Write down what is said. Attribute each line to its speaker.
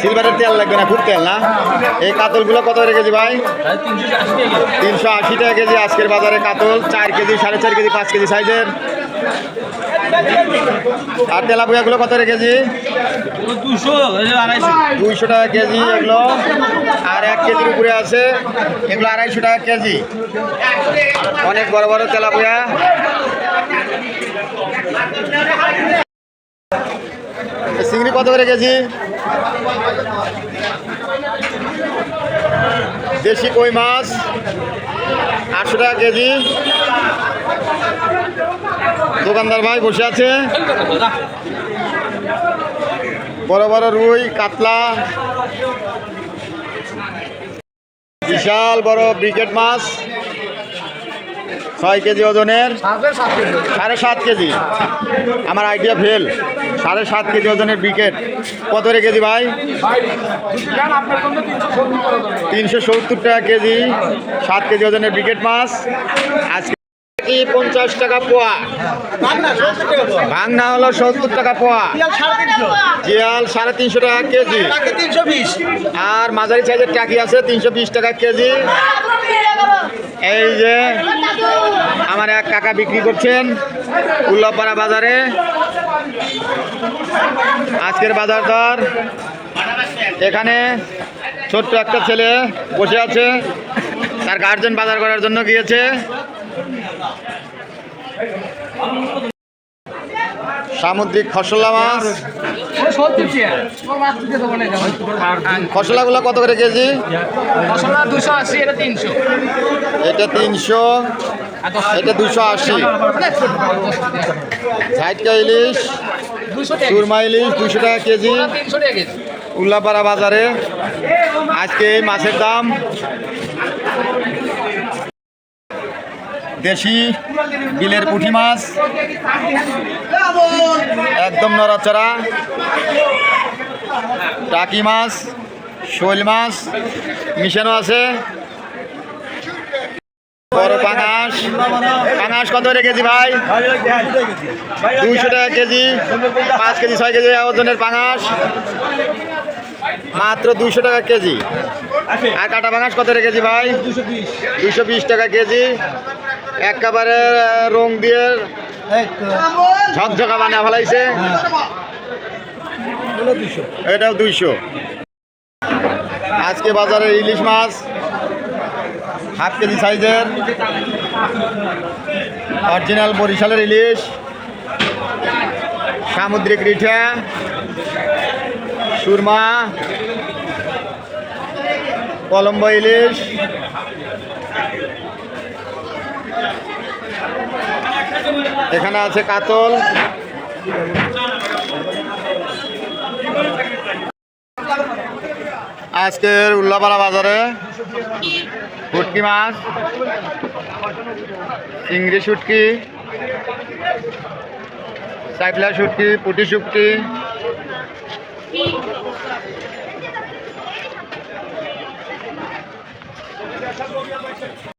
Speaker 1: সিলভারের তেল লাগবে না, খুব তেল না? এই কাতলগুলো কত করে কেজি ভাই? তিনশো আশি টাকা কেজি আজকের বাজারে কাতল, চার কেজি, সাড়ে চার কেজি, পাঁচ কেজি সাইজের। আর তেলাপুয়াগুলো কত করে কেজি?
Speaker 2: দুশো
Speaker 1: দুইশো টাকা কেজি এগুলো। আর এক কেজির উপরে আছে, এগুলো আড়াইশো টাকা কেজি। অনেক বড় বড় তেলাপুয়া। চিংড়ি কত করে কেজি? দেশি কই মাছ, আটশো টাকা কেজি। দোকানদার ভাই বসে আছে। বড় বড় রুই, কাতলা। বিশাল বড় ব্রিকেট মাছ। ছয় কেজি ওজনের সাড়ে সাত কেজি। আমার আইডিয়া ফেল সাড়ে সাত কেজি ওজনের বিকেট। কত রে কেজি ভাই? তিনশো সত্তর টাকা কেজি। সাত কেজি ওজনের বিকেট মাছ। আজকে পঞ্চাশ টাকা পোয়া? ভাঙনা হলো সত্তর টাকা পোয়া। জিয়াল সাড়ে তিনশো টাকা কেজি। আর মাঝারি সাইজের টাকি আছে তিনশো বিশ টাকা কেজি। এই যে আমার এক কাকা বিক্রি করছেন উল্লাপাড়া বাজারে। আজকের বাজার দর। এখানে ছোট্ট একটা ছেলে বসে আছে। তার গার্জেন বাজার করার জন্য গিয়েছে। সামুদ্রিক খসলা মাছ। খসলাগুলো কত করে কেজি?
Speaker 2: এটা তিনশো।
Speaker 1: এটা দুশো আশি। ঝাইটকা ইলিশ, সুরমা ইলিশ দুশো টাকা কেজি। উল্লাপাড়া বাজারে। আজকে এই মাছের দাম দেশি বিলের পুঁটি মাছ। একদম নড়াচড়া। টাকি মাছ, শৈল মাছ, মিশানো আছে। বড় পাঙাশ। কত ভাই? টাকা কেজি, পাঁচ কেজি, ছয় কেজি মাত্র টাকা কেজি। পাঙাশ কত ভাই? দুইশো বিশ টাকা কেজি। একেবারে রং দিয়ে ঝকঝকা বানা ফেলাইছে। এটাও দুইশো। আজকে বাজারে ইলিশ মাছ, হাফ কেজি সাইজের, অরিজিনাল বরিশালের ইলিশ, সামুদ্রিক রিঠা, সুরমা, কলম্বো ইলিশ এখানে আছে কাতল। আজকের উল্লাপাড়া বাজারে ফুটকি মাছ চিংড়ি শুটকি চাইপলা শুটকি পুটি শুটকি।